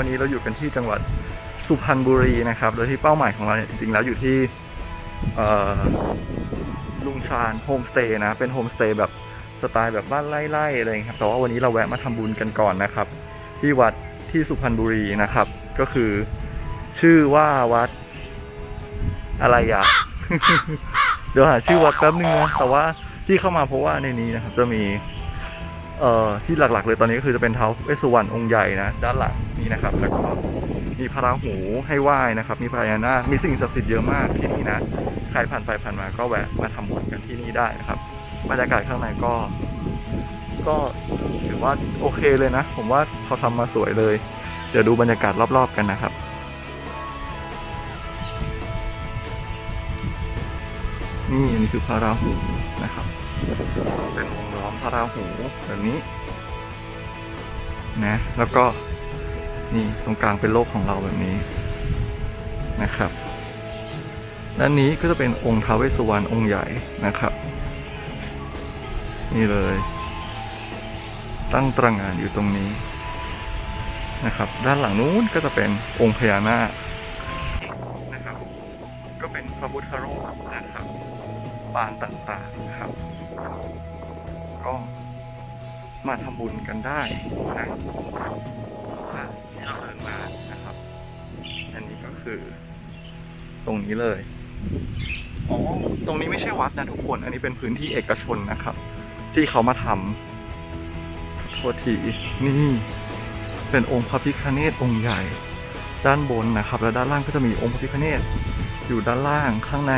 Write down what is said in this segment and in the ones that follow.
ันวันนี้เราอยู่กันที่จังหวัดสุพรรณบุรีนะครับ โดยที่เป้าหมายของเราเนี่ยจริงๆแล้วอยู่ที่ลุงชาญโฮมสเตย์นะ เป็นโฮมสเตย์แบบสไตล์แบบบ้านไร่ๆอะไรอย่างเงี้ยครับ แต่ว่าวันนี้เราแวะมาทำบุญกันก่อนนะครับ ที่วัดที่สุพรรณบุรีนะครับ ก็คือชื่อว่าวัดอะไรอะเดี๋ยวหาชื่อวัดแป๊บนึงนะแต่ว่าที่เข้ามาเพราะว่าในนี้นะครับจะมี เอ่อที่หลักๆ เลยตอนนี้ก็คือจะเป็นเท้าเวสสุวรรณองค์ใหญ่นะด้านหลังนี่นะครับ แล้วก็มีพระราหูให้ไหว้นะครับ มีพญานาคมีสิ่งศักดิ์สิทธิ์เยอะมากที่นี่นะใครผ่านไปผ่านมาก็แวะมาทำบุญกันที่นี่ได้นะครับบรรยากาศข้างในก็ ก็ถือว่าโอเคเลยนะ ผมว่าเขาทำมาสวยเลย เดี๋ยวดูบรรยากาศรอบๆกันนะครับนี่อันนี้คือพระราหูนะครับเป็นวง พระราหูแบบนี้นะแล้วก็นี่ตรงกลางเป็นโลกของเราแบบนี้นะครับด้านนี้ก็จะเป็นองค์ท้าวเวสสุวรรณองค์ใหญ่นะครับ นี่เลย ตั้งตระงานอยู่ตรงนี้นะครับ ด้านหลังนู้นก็จะเป็นองค์พญานาคนะครับ ก็เป็นพระพุทธรูปนะครับปางต่างๆนะครับ ก็มาทำบุญกันได้นะอะที่เราเดินมานะครับ อันนี้ก็คือ ตรงนี้เลยอ๋อตรงนี้ไม่ใช่วัดนะทุกคน อันนี้เป็นพื้นที่เอกชนนะครับ ที่เขามาทำโทษทีนี่เป็นองค์พระพิฆเนศองค์ใหญ่ ด้านบนนะครับ แล้วด้านล่างก็จะมีองค์พระพิฆเนศอยู่ด้านล่างข้างใน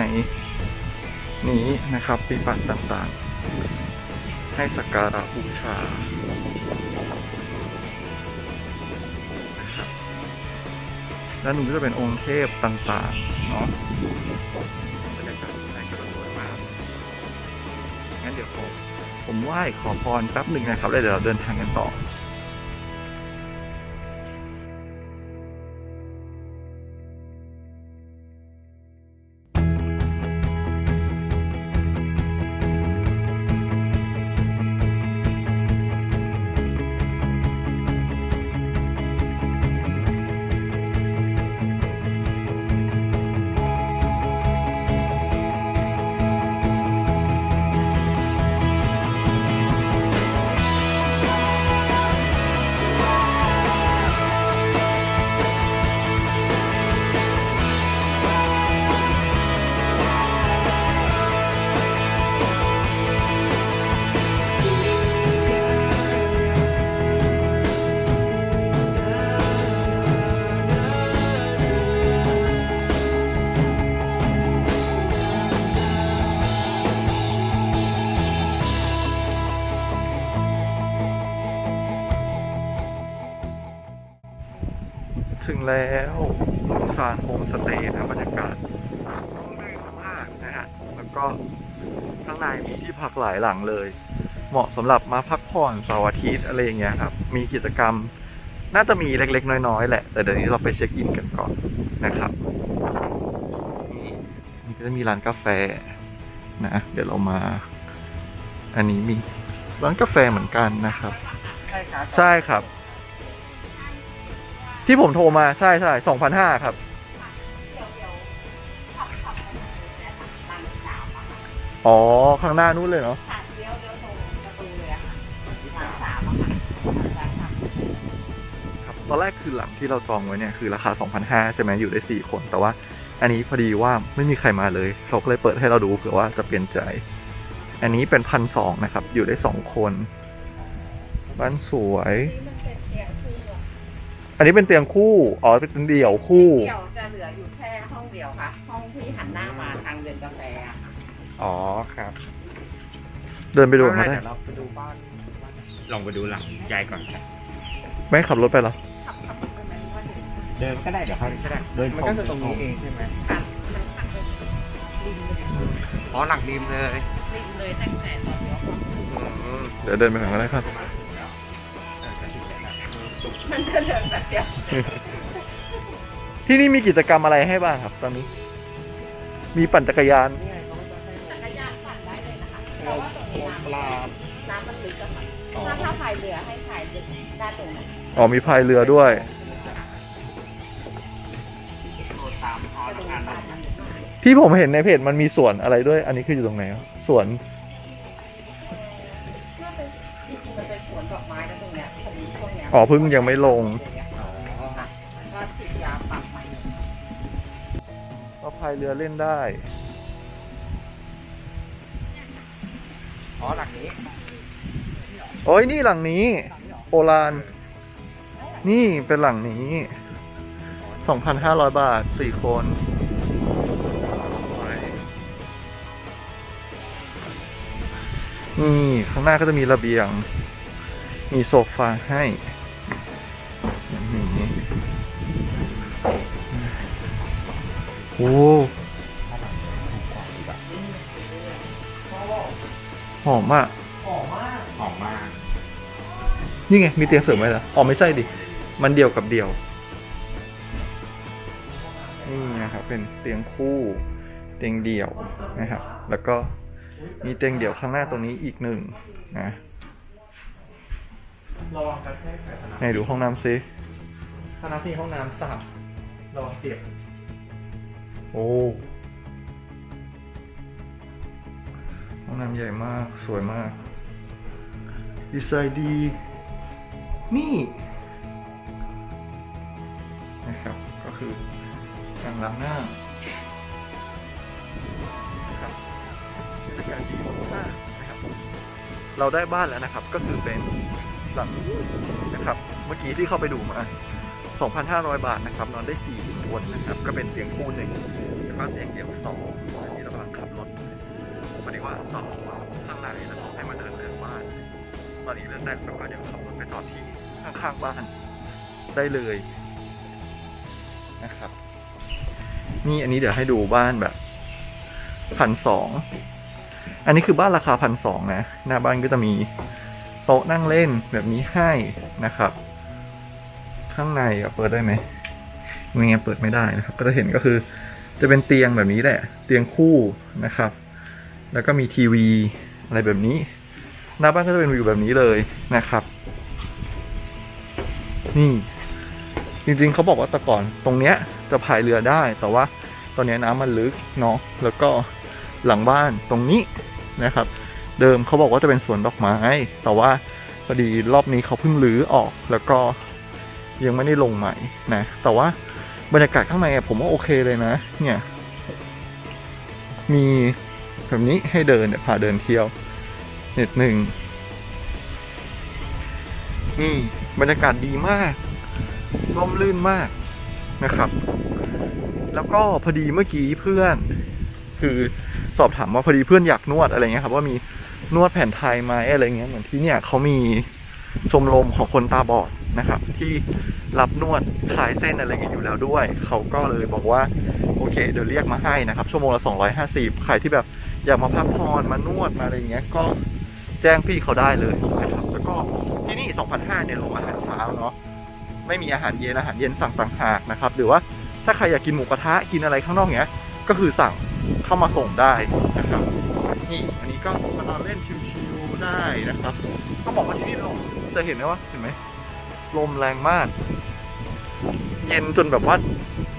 นี้นะครับปีปักต่างๆ ให้สักการะบูชานะครับด้านนู้นก็จะเป็นองค์เทพต่างๆ เนาะบรรยากาศข้างในก็สวยมาก งั้นเดี๋ยวผมผมไหว้ขอพรแป๊บหนึ่งนะครับแล้วเดี๋ยวเราเดินทางกันต่อ แล้วชานโฮมสเตย์นะบรรยากาศร่มรื่นมากนะฮะ แล้วก็ข้างในมีที่พักหลายหลังเลย เหมาะสำหรับมาพักผ่อนเสาร์อาทิตย์อะไรอย่างเงี้ยครับ มีกิจกรรมน่าจะมีเล็กๆ น้อยๆ แหละ แต่เดี๋ยวนี้เราไปเช็คอินกันก่อนนะครับ นี่นี่ก็จะมีร้านกาแฟนะ เดี๋ยวเรามา อันนี้มีร้านกาแฟเหมือนกันนะครับ ใช่ครับใช่ครับ ที่ผมโทรมาใช่ใช่สองพันห้าครับ อ๋อ ข้างหน้านู้นเลยเนาะครับตอนแรกคือหลังที่เราจองไว้เนี่ยคือราคา 2,500ใช่ไหมอยู่ได้ 4 คน แต่ว่าอันนี้พอดีว่าไม่มีใครมาเลยเขาก็เลยเปิดให้เราดูเผื่อว่าจะเปลี่ยนใจ อันนี้เป็นพันสองนะครับ อยู่ได้ 2 คน บ้านสวย อะอันนี้เป็นเตียงคู่ อ๋อ เป็นเตียงเดี่ยวคู่ เดี่ยวจะเหลืออยู่แค่ห้องเดียวค่ะ ห้องที่หันหน้ามาทางเดินกาแฟอะค่ะอ๋อครับ เดินไปดูมาได้เดี๋ยวเราไปดูบ้านลองไปดูหลังยายก่อนครับไม่ขับรถไปเหรอ ขับขับไปไหนว่าถึงเดินก็ได้เดี๋ยวเขาก็ได้เดินมันก็คือตรงนี้เองใช่ไหมค่ะมันขับไปริมเลยอ๋อหลังริมเลยริมเลยตั้งแต่ตอนเลี้ยวเข้า อืม เดี๋ยวเดินไปก่อนก็ได้ครับ มันจะเดินแบบเดียวที่นี่มีกิจกรรมอะไรให้บ้างครับ ตอนนี้ มีปั่นจักรยานนี่ไงเขาก็จะให้จักรยานปั่นได้เลยนะคะแต่ว่าตรงนี้น้ำปลาน้ำมันลึกอะค่ะถ้าถ้าพายเรือให้พายเรือด้านตรงนั้นอ๋อมีพายเรือด้วยตามทอจะนดูงานบ้านมันที่ผมเห็นในเพจมันมีสวนอะไรด้วย อันนี้คืออยู่ตรงไหนอะสวน อ๋อเพิ่งยังไม่ลงอ๋อค่ะก็ฉีดยาปรับใหม่ก็พายเรือเล่นได้ อ๋อหลังนี้ โอ้ยนี่หลังนี้ โอราน นี่เป็นหลังนี้ 2,500 บาท 4 คนนี่ ข้างหน้าก็จะมีระเบียง มีโซฟาให้ โอ้หอมมาก หอมมาก นี่ไง มีเตียงเสริมไหมล่ะอ๋อไม่ใช่ดิ มันเดียวกับเดียว นี่นะครับ เป็นเตียงคู่ เตียงเดี่ยวนะครับ แล้วก็มีเตียงเดี่ยวข้างหน้าตรงนี้อีกหนึ่งนะระวังกระแทกใส่ผนังไหนดูห้องน้ำซิ ถ้าน้ำที่ห้องน้ำสาบระวังเปียก โอ้ห้องน้ำใหญ่มากสวยมากดีไซน์ดี นี่นะครับก็คืออ่างล้างหน้านะครับบรรยากาศดีมากนะครับเราได้บ้านแล้วนะครับก็คือเป็นหลังนะครับ เมื่อกี้ที่เข้าไปดูมา 2,500 บาทนะครับ นอนได้4คนนะครับ ก็เป็นเตียงคู่หนึ่งแล้วก็เตียงเดี่ยวสองอันนี้เรากำลังขับรถพอดีว่าต่อข้างในแล้วก็ให้มาเดินเลือกบ้านตอนนี้เลือกได้แล้วก็เดี๋ยวขับรถไปต่อที่ข้างๆบ้านได้เลยนะครับ นี่อันนี้เดี๋ยวให้ดูบ้านแบบพันสองอันนี้คือบ้านราคาพันสองนะ หน้าบ้านก็จะมีโต๊ะนั่งเล่นแบบนี้ให้นะครับ ข้างในเปิดได้ไหมไม่งั้นเปิดไม่ได้นะครับ ก็จะเห็นก็คือ จะเป็นเตียงแบบนี้แหละ เตียงคู่นะครับ แล้วก็มีทีวีอะไรแบบนี้ หน้าบ้านก็จะเป็นวิวแบบนี้เลยนะครับ นี่ จริงๆเขาบอกว่าแต่ก่อนตรงเนี้ยจะพายเรือได้ แต่ว่าตอนเนี้ยน้ำมันลึกเนาะ แล้วก็หลังบ้านตรงนี้นะครับ เดิมเขาบอกว่าจะเป็นสวนดอกไม้ แต่ว่าพอดีรอบนี้เขาเพิ่งรื้อออกแล้วก็ ยังไม่ได้ลงใหม่นะ แต่ว่าบรรยากาศข้างในผมว่าโอเคเลยนะ เนี่ย มีแบบนี้ให้เดินเนี่ยพาเดินเที่ยวนิดหนึ่งนี่บรรยากาศดีมากร่มรื่นมากนะครับ แล้วก็พอดีเมื่อกี้เพื่อน คือสอบถามว่าพอดีเพื่อนอยากนวดอะไรเงี้ยครับ ว่ามีนวดแผนไทยไหมอะไรเงี้ยเหมือนที่เนี่ยเขามีชมรมของคนตาบอด นะครับ ที่รับนวดคลายเส้นอะไรเงี้ยอยู่แล้วด้วย เขาก็เลยบอกว่า โอเค เดี๋ยวเรียกมาให้นะครับ ชั่วโมงละ 250 ใครที่แบบอยากมาพักผ่อนมานวดมาอะไรเงี้ยก็แจ้งพี่เขาได้เลยนะครับแล้วก็ที่นี่ 2,500เนี่ยรวมอาหารเช้าเนาะไม่มีอาหารเย็นอาหารเย็นสั่งต่างหากนะครับ หรือว่าถ้าใครอยากกินหมูกระทะกินอะไรข้างนอกเนี้ย ก็คือสั่งเข้ามาส่งได้นะครับนี่อันนี้ก็มานอนเล่นชิวๆได้นะครับก็บอกว่าที่นี่ลมจะเห็นไหมว่าเห็นไหม ลมแรงมาก เย็นจนแบบว่า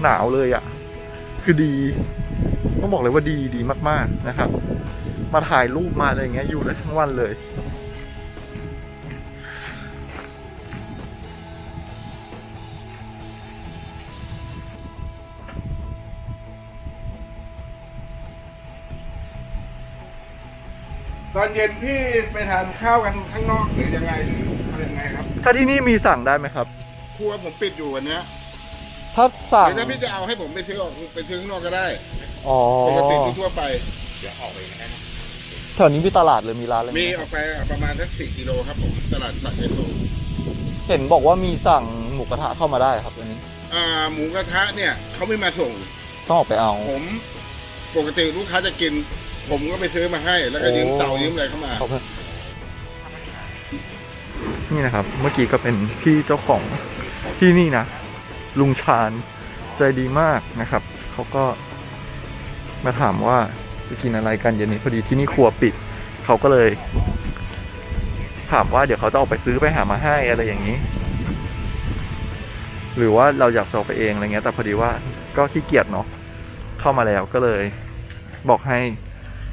หนาวเลยอะ่ะ คือดี ต้องบอกเลยว่าดีดีมากๆนะครับ มาถ่ายรูปมาอะไรอย่างเงี้ยอยู่ได้ทั้งวันเลยตอนเย็นพี่ไปทานข้าวกันข้างนอกหรือยังไงหรืออะไรยังไงครับ ถ้าที่นี่มีสั่งได้ไหมครับ ครัวผมปิดอยู่วันเนี้ยถ้าสั่ง หรือถ้าพี่จะเอาให้ผมไปซื้อออกไปซื้อข้างนอกก็ได้อ๋อ ปกติทั่วๆไปเดี๋ยวออกไปก็ได้นะแถวนี้มีตลาดหรือมีร้านอะไรไหมีออกไปประมาณสักสี่กิโลครับผมตลาดสัตว์เอโซเห็นบอกว่ามีสั่งหมูกระทะเข้ามาได้ครับอันนี้ อ่าหมูกระทะเนี่ยเขาไม่มาส่ง ต้องออกไปเอา ผมปกติลูกค้าจะกิน ผมก็ไปซื้อมาให้ แล้วก็ยืมโอ้ เตายืมอะไรเข้ามา ขอบคุณ นี่นะครับ เมื่อกี้ก็เป็นพี่เจ้าของที่นี่นะ ลุงชาญใจดีมากนะครับ เขาก็มาถามว่าจะกินอะไรกันเย็นนี้พอดีที่นี่ครัวปิด เขาก็เลย ถามว่าเดี๋ยวเขาจะเอาไปซื้อไปหามาให้อะไรอย่างนี้ หรือว่าเราอยากจะเอาไปเองอะไรเงี้ย แต่พอดีว่าก็ขี้เกียจเนาะเข้ามาแล้วก็เลย บอกให้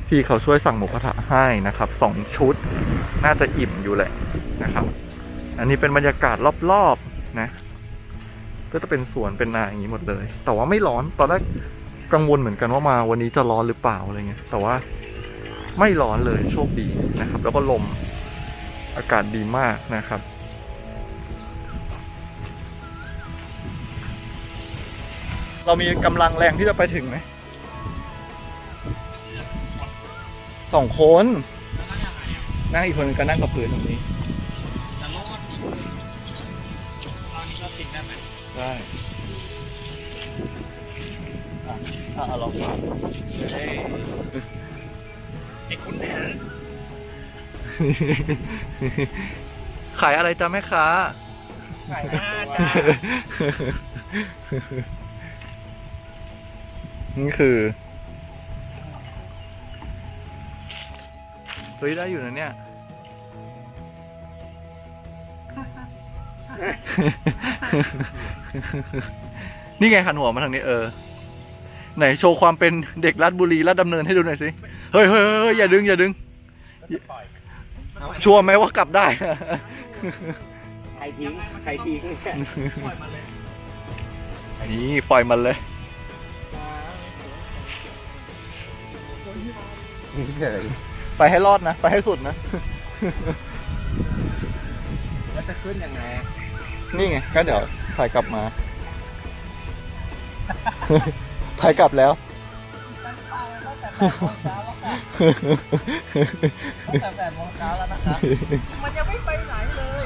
พี่เขาช่วยสั่งหมูกระทะให้นะครับสองชุด น่าจะอิ่มอยู่แหละนะครับ อันนี้เป็นบรรยากาศรอบๆนะ ก็จะเป็นสวนเป็นนาอย่างนี้หมดเลย แต่ว่าไม่ร้อนตอนแรกกังวลเหมือนกันว่ามาวันนี้จะร้อนหรือเปล่าอะไรเงี้ยแต่ว่าไม่ร้อนเลยโชคดีนะครับ แล้วก็ลมอากาศดีมากนะครับ เรามีกำลังแรงที่จะไปถึงไหมสองคน นั่งอีกคนก็นั่งกับพื้นตรงนี้ ตอนนี้ก็ติดได้ไหมได้อะอะเอาลองฟังเฮ้ยไอ้คุณแม่ขายอะไรจ้าแม่ค้าขายหน้าจ้านี่คือเฮ้ยได้อยู่นะเนี่ย นี่ไงหันหัวมาทางนี้เออ ไหนโชว์ความเป็นเด็กราชบุรีราชดำเนินให้ดูหน่อยสิ เฮ้ยเฮ้ยเฮ้ยอย่าดึงอย่าดึง ชัวร์ไหมว่ากลับได้ ใครทิ้งใครทิ้งนี่ปล่อยมันเลยเฉยไปให้รอดนะ ไปให้สุดนะ แล้วจะขึ้นยังไง นี่ไงก็เดี๋ยวถอยกลับมาถอยกลับแล้วตั้งแต่แปดโมงเช้าแล้วนะครับ มันยังไม่ไปไหนเลย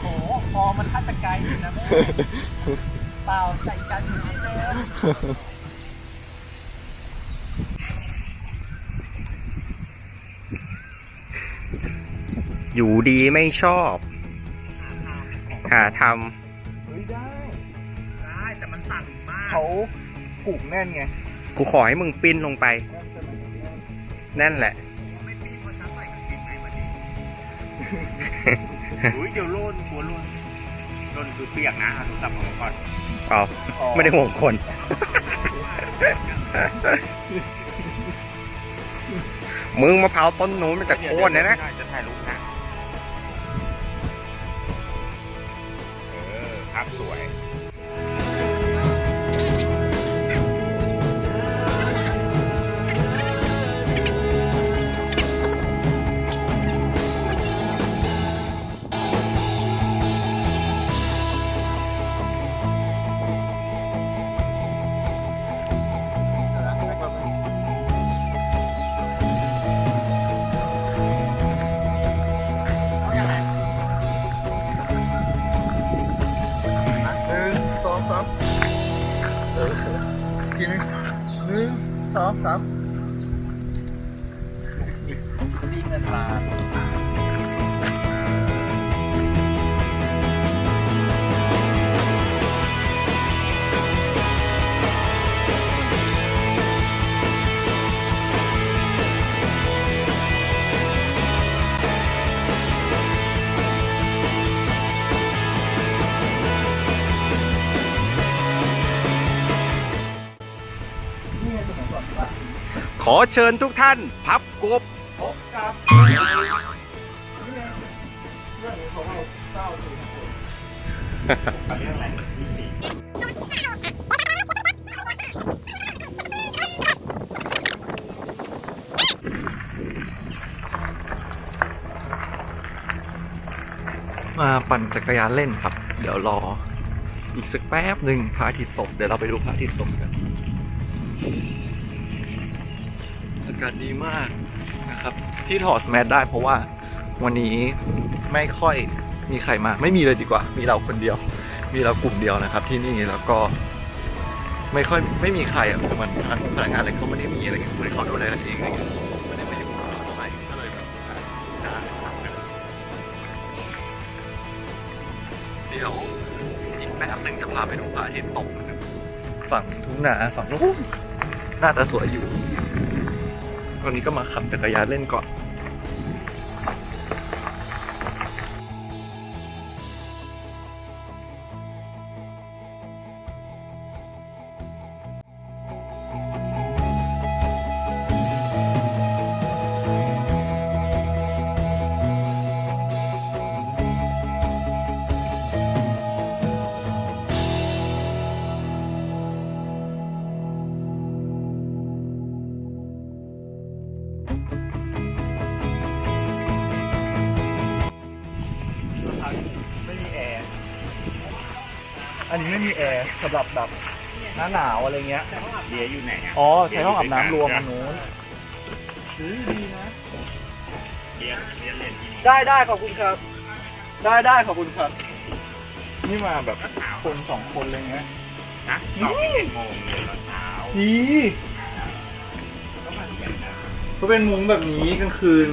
โหคอมันทัดตะไกอยู่นะแม่เปล่าใส่กันอยู่ที่เดิมอยู่ดีไม่ชอบ หาทเฮ้ยได้ได้แต่มันสั่นมากเขาปลูกแน่นไงำกูขอให้มึงปิ้นลงไปนั่นแหละ ไม่ปีนเพราะฉันใส่กางเกงในวันนี้ อุ้ยเดี๋ยวโลนหัวโลนโลนคือเปียกนะเอาโทรศัพท์ออกมาก่อนอ๋อไม่ได้ห่วงคน มึงมะพร้าวต้นนู้นมันจะโค่นนะนะ จะถ่ายรูป อครับ ทีนึงหนึ่งสองสามดีเงินล้าน ขอเชิญทุกท่านพับกบพบกับนี่ไงเรื่องของเราเก้าสี่คนมาปั่นจักรยานเล่นครับ เดี๋ยวรอ อีกสักแป๊บหนึ่งพระอาทิตย์ตก เดี๋ยวเราไปดูพระอาทิตย์ตกกันอากาศดีมากนะครับ ที่ถอดสแมสได้เพราะว่าวันนี้ไม่ค่อยมีใครมา ไม่มีเลยดีกว่า มีเราคนเดียว มีเรากลุ่มเดียวนะครับ ที่นี่แล้วก็ ไม่ค่อยไม่มีใครอะมันทางพนักงานอะไรเขาไม่ได้มีอะไรเงี้ยเขาดูแลกันเองอะไรเงี้ยไม่ได้มาอยู่กับเราเท่าไหร่ก็เลยแบบได้ครับเดี๋ยวอีกแป๊บหนึ่งจะพาไปดูพระอาทิตย์ตกนะครับฝั่งทุ่งนาฝั่งนู้นน่าจะสวยอยู่ ตอนนี้ก็มาขับจักรยานเล่นก่อน อันนี้ไม่มีแอร์สำหรับแบบหน้าหนาวอะไรเงี้ย เดียอยู่ไหนอะอ๋อใช้ห้องอาบน้ำรวมอันนู้นดีนะ เดียเดียเรียนที่ได้ได้ขอบคุณครับ ได้ได้ขอบคุณครับ นี่มาแบบคนสองคนอะไรเงี้ยนะตอนเจ็ดโมงเรียนตอนเช้าดีก็มาเรียนนะ ก็เป็นมุ้งแบบนี้กลางคืน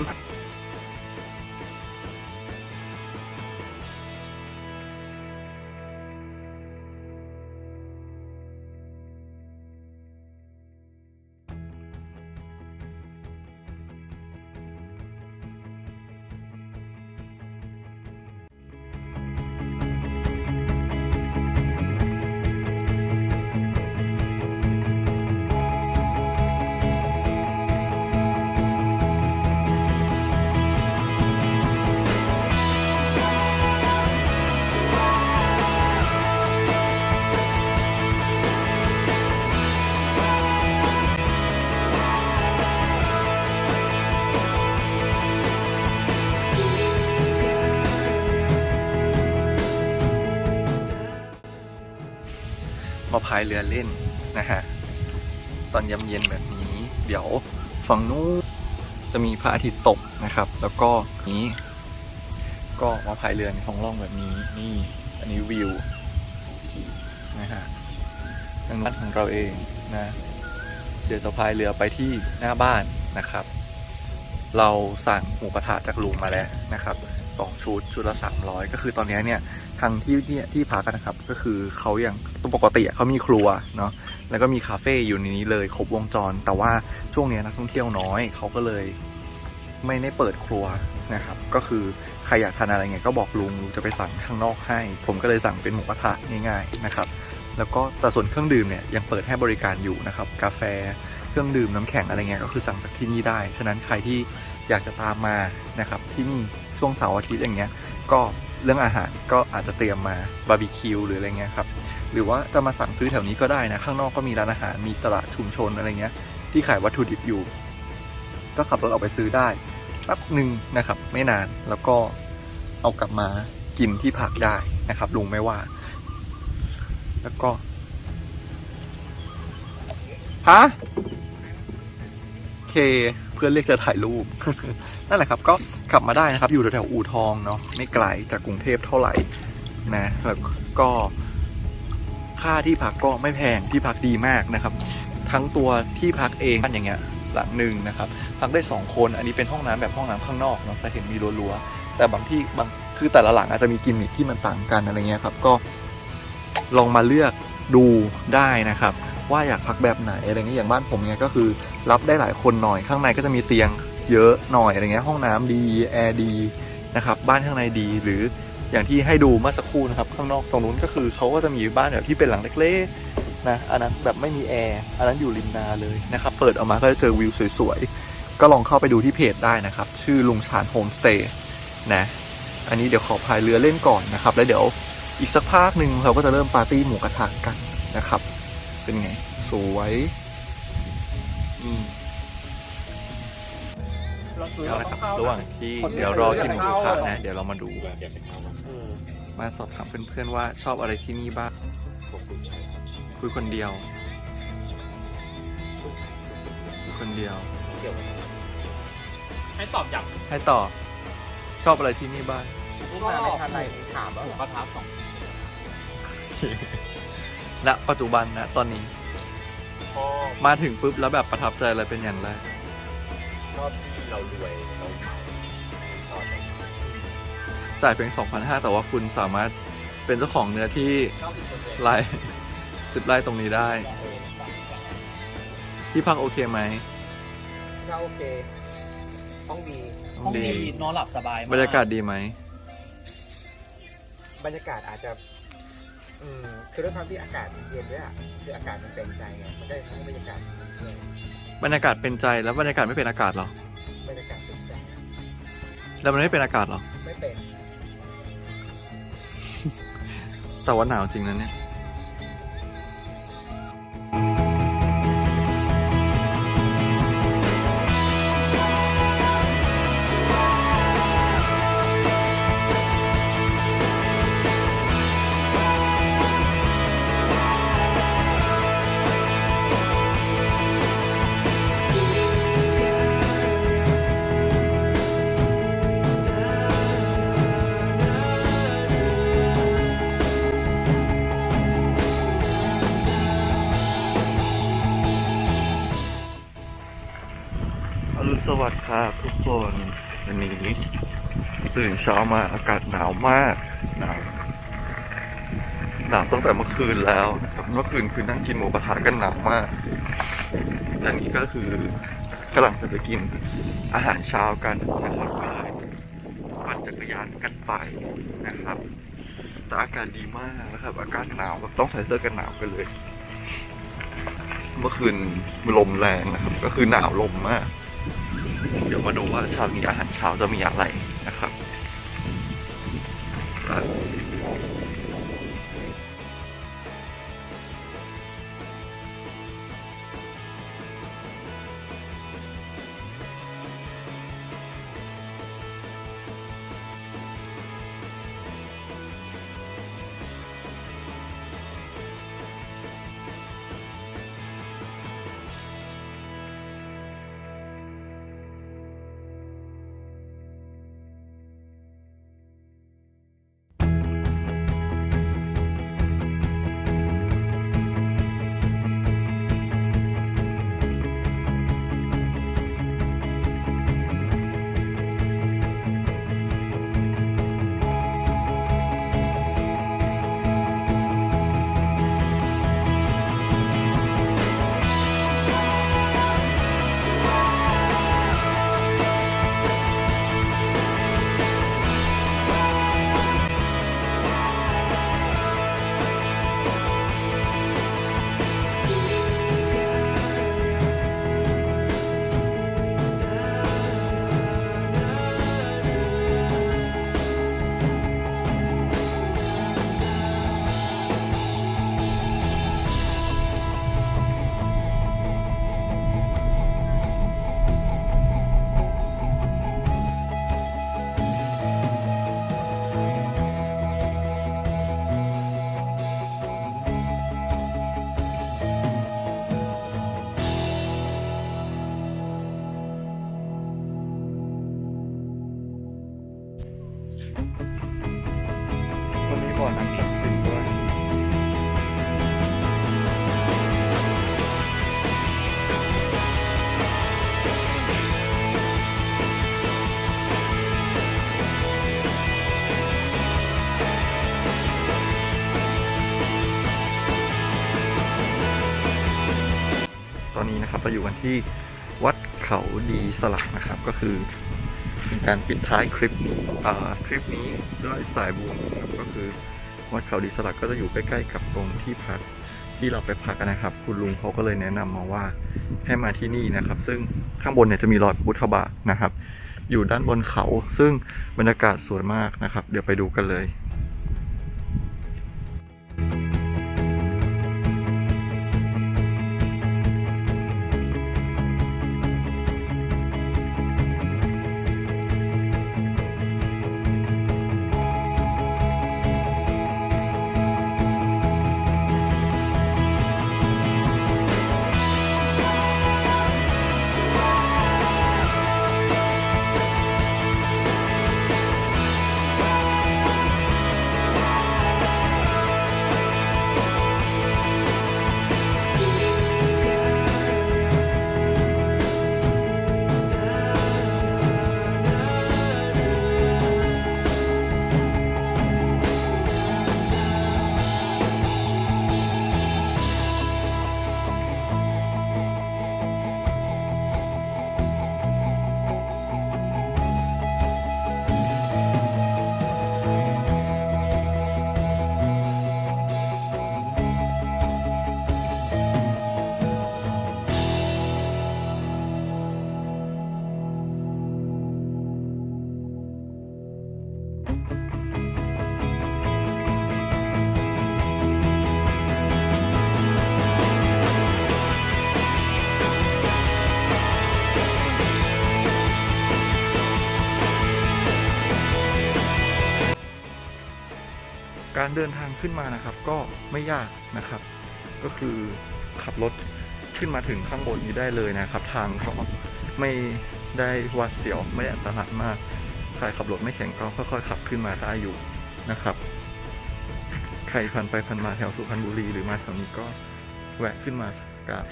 มาพายเรือเล่นนะฮะตอนยามเย็นแบบนี้ เดี๋ยวฝั่งนู้นจะมีพระอาทิตย์ตกนะครับ แล้วก็นี้ ก็มาพายเรือในท้องร่องแบบนี้นี่อันนี้วิวนะฮะทางนั้นของเราเองนะ เดี๋ยวจะพายเรือไปที่หน้าบ้านนะครับ เราสั่งหมูกระทะจากลุงมาแล้วนะครับสองชุดชุดละสามร้อยก็คือตอนนี้เนี่ย ทางที่เนี่ยที่พักนะครับ ก็คือเขาอยังปกติเขามีครัวเนาะแล้วก็มีคาเฟ่อยู่ในนี้เลยครบวงจร แต่ว่าช่วงนี้นักท่องเที่ยวน้อยเขาก็เลยไม่ได้เปิดครัวนะครับ ก็คือใครอยากทานอะไรเงี้ยก็บอกลุงลุงจะไปสั่งข้างนอกให้ ผมก็เลยสั่งเป็นหมูกระทะง่ายๆนะครับ แล้วก็แต่ส่วนเครื่องดื่มเนี่ยยังเปิดให้บริการอยู่นะครับ กาแฟเครื่องดื่มน้ำแข็งอะไรเงี้ยก็คือสั่งจากที่นี่ได้ ฉะนั้นใครที่อยากจะตามมานะครับที่นี่ช่วงเสาร์อาทิตย์อย่างเงี้ยก็ เรื่องอาหารก็อาจจะเตรียมมาบาร์บีคิวหรืออะไรเงี้ยครับหรือว่าจะมาสั่งซื้อแถวนี้ก็ได้นะ ข้างนอกก็มีร้านอาหารมีตลาดชุมชนอะไรเงี้ยที่ขายวัตถุดิบอยู่ ก็ขับรถออกไปซื้อได้แป๊บหนึ่งนะครับ ไม่นานแล้วก็เอากลับมากินที่พักได้นะครับลุงไม่ว่า แล้วก็ฮะเคเพื่อนเรียกจะถ่ายรูป นั่นแหละครับก็ขับมาได้นะครับ อยู่แถวๆอู่ทองเนาะไม่ไกลจากกรุงเทพเท่าไหร่นะแล้วก็ค่าที่พักก็ไม่แพงที่พักดีมากนะครับ ทั้งตัวที่พักเองอย่างเงี้ยหลังหนึ่งนะครับพักได้สองคนอันนี้เป็นห้องน้ำแบบห้องน้ำข้างนอกเนาะจะเห็นมีรั้วๆแต่บางที่บางคือแต่ละหลังอาจจะมีกิมมิคที่มันต่างกันอะไรเงี้ยครับก็ลองมาเลือกดูได้นะครับ ว่าอยากพักแบบไหนอะไรเงี้ยอย่างบ้านผมเนี่ยก็คือรับได้หลายคนหน่อยข้างในก็จะมีเตียง เยอะหน่อยอะไรเงี้ยห้องน้ำดีแอร์ดีนะครับบ้านข้างในดีหรืออย่างที่ให้ดูเมื่อสักครู่นะครับข้างนอกตรงนู้นก็คือเขาก็จะมีบ้านแบบที่เป็นหลังเล็กๆนะอันนั้นแบบไม่มีแอร์อันนั้นอยู่ริมนาเลยนะครับเปิดออกมาก็จะเจอวิวสวยๆ ก็ลองเข้าไปดูที่เพจได้นะครับ ชื่อลุงชานโฮมสเตย์นะอันนี้เดี๋ยวขอพายเรือเล่นก่อนนะครับ แล้วเดี๋ยวอีกสักพักหนึ่งเราก็จะเริ่มปาร์ตี้หมูกระทะกันนะครับ เป็นไง สวย อืม เอาละครับระหว่างที่เดี๋ยวรอกินหมูกระทะนะ เดี๋ยวเรามาดู มาสอบถามเพื่อนๆว่าชอบอะไรที่นี่บ้าง คุยคนเดียว คุยคนเดียว ให้ตอบอย่างให้ต่อชอบอะไรที่นี่บ้าง ชอบหมูกระทะสองณปัจจุบันนะตอนนี้ ชอบมาถึงปุ๊บแล้วแบบประทับใจอะไรเป็นอย่างแรก ชอบที่ เรารวยเราชอบจ่ายเพียง2,500แต่ว่าคุณสามารถเป็นเจ้าของเนื้อที่เก้าสิบเปอร์เซ็นต์ไร่สิบไร่ตรงนี้ได้ ที่พักโอเคไหมก็โอเคห้องดีห้องดีนอนหลับสบายมากบรรยากาศดีไหมบรรยากาศอาจจะอืมคือด้วยความที่อากาศมันเย็นด้วยอะคืออากาศมันเป็นใจไงมันได้ทั้งบรรยากาศด้วยบรรยากาศเป็นใจแล้วบรรยากาศไม่เป็นอากาศเหรอ แล้วมันไม่เป็นอากาศเหรอ ไม่เป็น แต่ว่าหนาวจริงนะเนี่ย ตื่นเช้ามาอากาศหนาวมากหนาวหนาวตั้งแต่เมื่อคืนแล้วนะครับเมื่อคืนคือนั่งกินหมูกระทะกันหนาวมากและนี่ก็คือกำลังจะไปกินอาหารเช้ากันนะครับก็เลยปั่นจักรยานกันไปนะครับแต่อากาศดีมากนะครับ อากาศหนาวต้องใส่เสื้อกันหนาวกันเลย เมื่อคืนลมแรงนะครับ ก็คือหนาวลมมาก เดี๋ยวมาดูว่าเช้านี้อาหารเช้าจะมีอะไรนะครับ อนนี้นะครับเราอยู่กันที่วัดเขาดีสลักนะครับ ก็คือเป็นการปิดท้ายคลิปคลิปนี้ด้วยสายบุญนะครับก็คือวัดเขาดีสลักก็จะอยู่ใกล้ๆกับตรงที่พักที่เราไปพักกันนะครับ คุณลุงเขาก็เลยแนะนำมาว่าให้มาที่นี่นะครับ ซึ่งข้างบนเนี่ยจะมีรอยพุทธบาทนะครับ อยู่ด้านบนเขา ซึ่งบรรยากาศสวยมากนะครับ เดี๋ยวไปดูกันเลย การเดินทางขึ้นมานะครับ ก็ไม่ยากนะครับ ก็คือขับรถขึ้นมาถึงข้างบนนี้ได้เลยนะครับ ทางก็ไม่ได้วาดเสียวไม่อันตรายมากใครขับรถไม่แข็งก็ค่อยๆขับขึ้นมาได้อยู่นะครับ ใครผ่านไปผ่านมาแถวสุพรรณบุรีหรือมาแถวนี้ก็แวะขึ้นมากราบ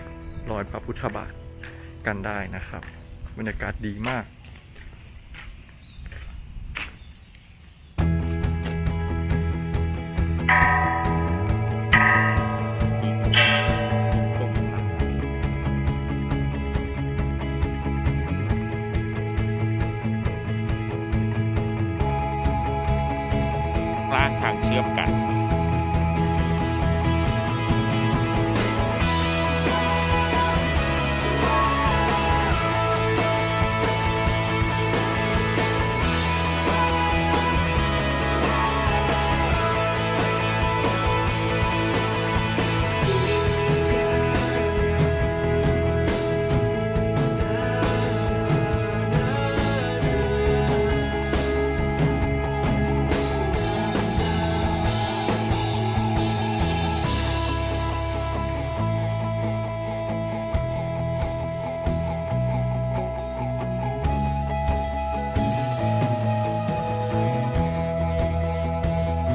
รอยพระพุทธบาทกันได้นะครับ บรรยากาศดีมาก ร่างทางเชื่อมกัน